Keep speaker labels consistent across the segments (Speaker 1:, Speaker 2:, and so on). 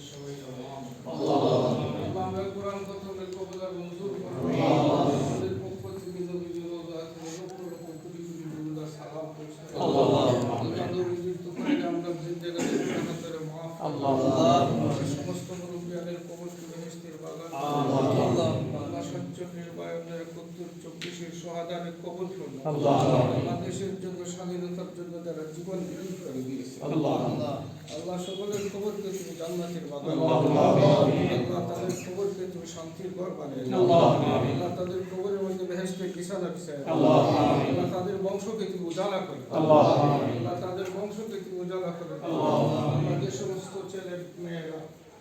Speaker 1: সমস্ত। আল্লাহ সচ্চ নির্বায়নের চব্বিশের সোহাদানের কবর করো আল্লাহ দেশের জন্য স্বাধীনতার জন্য যারা জীবন বিলীন দিয়েছে আল্লাহ সকলের খবরকে তুমি জান্নাতের বাগান আল্লাহ তাদের খবরকে তুমি শান্তির ঘর বানিয়ে আল্লাহ তাদের খবরের মধ্যে বেহেশতে কিসানা কিসায় আল্লাহ তাদের বংশকে তুমি উজালা করে আল্লাহ তাদের বংশকে তুমি উজালা করে আল্লাহ যে সমস্ত ছেলে মেয়েরা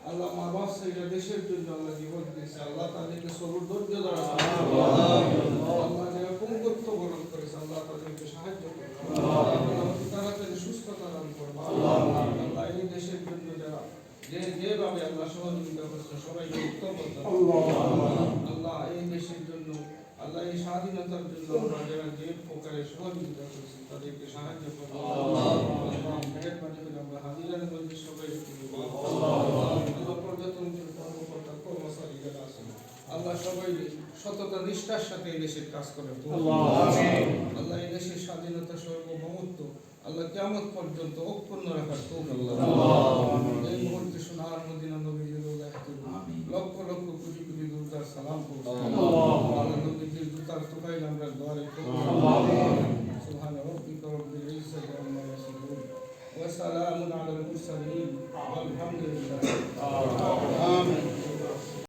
Speaker 1: আল্লাহ মা বাপ ছেলে দেশের জন্য আল্লাহ জীবন দিয়েছে। আল্লাহ তাদেরকে সবুর ধৈর্য দ্বারা আল্লাহ যারা পঙ্গত্ব বরণ করেছে আল্লাহ তাদেরকে সাহায্য করে আল্লাহ তাড়াতাড়ি সুস্থতা দান করব আল্লাহ আল্লাহ এই দেশের জন্য যারা যে যেভাবে আল্লাহ সহযোগিতা করছে সবাইকে উত্তম আল্লাহ। এই দেশের জন্য আল্লাহ এই স্বাধীনতার জন্য আমরা যারা যে প্রকারের সহযোগিতা করছি তাদেরকে সাহায্য করব। মেহরবানি করে আমরা হাজিরার মধ্যে সবাই আল্লাহ পর্যটন কর্মকর্তা কর্মচারী যারা আছেন আল্লাহ সবাই সততা নিষ্ঠার সাথে এই দেশের কাজ করে আল্লাহ। এই দেশের স্বাধীনতা সার্বভৌমত্ব আল্লাহ কেমন পর্যন্ত অক্ষুণ্ণ রাখার করুন। সালাম আল্লাহ নবীজির জুতার টুকাইল আমরা দোয়ারে সুবহান রাব্বিকা রব্বিল ইজ্জাতি আম্মা ইয়াসিফুন ওয়া সালামুন আলাল মুরসালিন আলহামদুলিল্লাহ